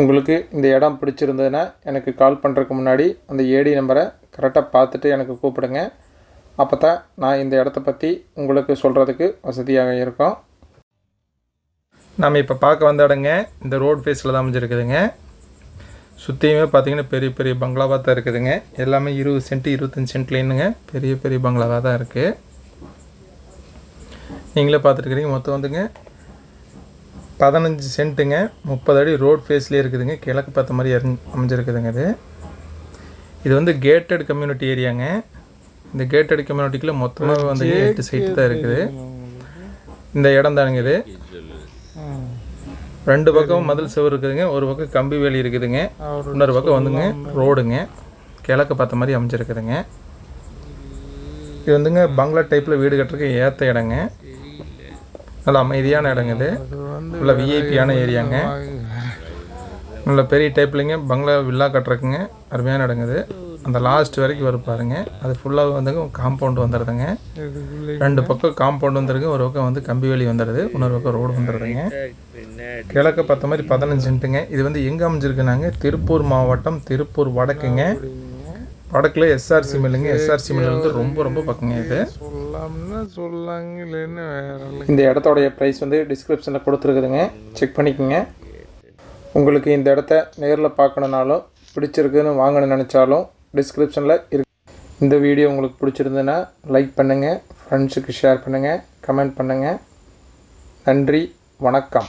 உங்களுக்கு இந்த இடம் பிடிச்சிருந்ததுன்னா எனக்கு கால் பண்ணுறதுக்கு முன்னாடி அந்த ஏடி நம்பரை கரெக்டாக பார்த்துட்டு எனக்கு கூப்பிடுங்க. அப்போ தான் நான் இந்த இடத்த பற்றி உங்களுக்கு சொல்கிறதுக்கு வசதியாக இருக்கும். நம்ம இப்போ பார்க்க வந்த இடங்க இந்த ரோட் ஃபேஸில் தான் அமைஞ்சிருக்குதுங்க. சுற்றியுமே பார்த்தீங்கன்னா பெரிய பெரிய பங்களாவாக தான் இருக்குதுங்க. எல்லாமே இருபது சென்ட் இருபத்தஞ்சி சென்ட்லேனுங்க பெரிய பெரிய பங்களாவாக தான் இருக்குது நீங்களே பார்த்துருக்குறீங்க மொத்தம் வந்துங்க பதினஞ்சு சென்ட்டுங்க. முப்பது அடி ரோட் ஃபேஸ்லேயே இருக்குதுங்க. கிழக்கு பார்த்த மாதிரி இறங்கி அமைஞ்சிருக்குதுங்க இது. இது வந்து கேட்டட் கம்யூனிட்டி ஏரியாங்க இந்த கேட்டட் கம்யூனிட்டிக்குள்ள மொத்தமாக வந்து எட்டு சைட்டு தான் இருக்குது. இந்த இடம் தானுங்க இது. ரெண்டு பக்கம் மதில் சுவர் இருக்குதுங்க. ஒரு பக்கம் கம்பி வேலி இருக்குதுங்க. இன்னொரு பக்கம் வந்துங்க ரோடுங்க. கிழக்கு பார்த்த மாதிரி அமைஞ்சிருக்குதுங்க. இது வந்துங்க பங்களா டைப்பில் வீடு கட்டுறதுக்கு ஏற்ற இடங்க. நல்ல அமைதியான இடங்க இது. நல்ல விஐபியான ஏரியாங்க. நல்ல பெரிய டைப்லைங்க பங்களா வில்லா கட்டுறதுக்குங்க. அருமையான இடங்க இது. அந்த லாஸ்ட் வரைக்கும் வரும் பாருங்க. அது ஃபுல்லாக வந்துங்க காம்பவுண்ட் வந்துடுதுங்க ரெண்டு பக்கம் காம்பவுண்ட் வந்துருங்க ஒரு பக்கம் வந்து கம்பி வேலி வந்துடுது இன்னொரு பக்கம் ரோடு வந்துடுதுங்க கிழக்க பார்த்த மாதிரி பதினஞ்சு சென்ட்டுங்க. இது வந்து எங்கே அமைஞ்சிருக்குனாங்க? திருப்பூர் மாவட்டம் திருப்பூர் வடக்குங்க. வடக்குல எஸ்ஆர்சி மில்லுங்க. எஸ்ஆர்சி மில் வந்து ரொம்ப ரொம்ப பக்கங்க இது. அப்படின்னு சொல்லாங்க இல்லைன்னு வேற இந்த இடத்தோடைய ப்ரைஸ் வந்து டிஸ்கிரிப்ஷனில் கொடுத்துருக்குதுங்க. செக் பண்ணிக்கோங்க. உங்களுக்கு இந்த இடத்த நேரில் பார்க்கணுனாலும் பிடிச்சிருக்குன்னு வாங்கணும்னு நினச்சாலும் டிஸ்கிரிப்ஷனில் இருக்கு. இந்த வீடியோ உங்களுக்கு பிடிச்சிருந்ததுன்னா லைக் பண்ணுங்கள் ஃப்ரெண்ட்ஸுக்கு ஷேர் பண்ணுங்கள் கமெண்ட் பண்ணுங்கள் நன்றி. வணக்கம்.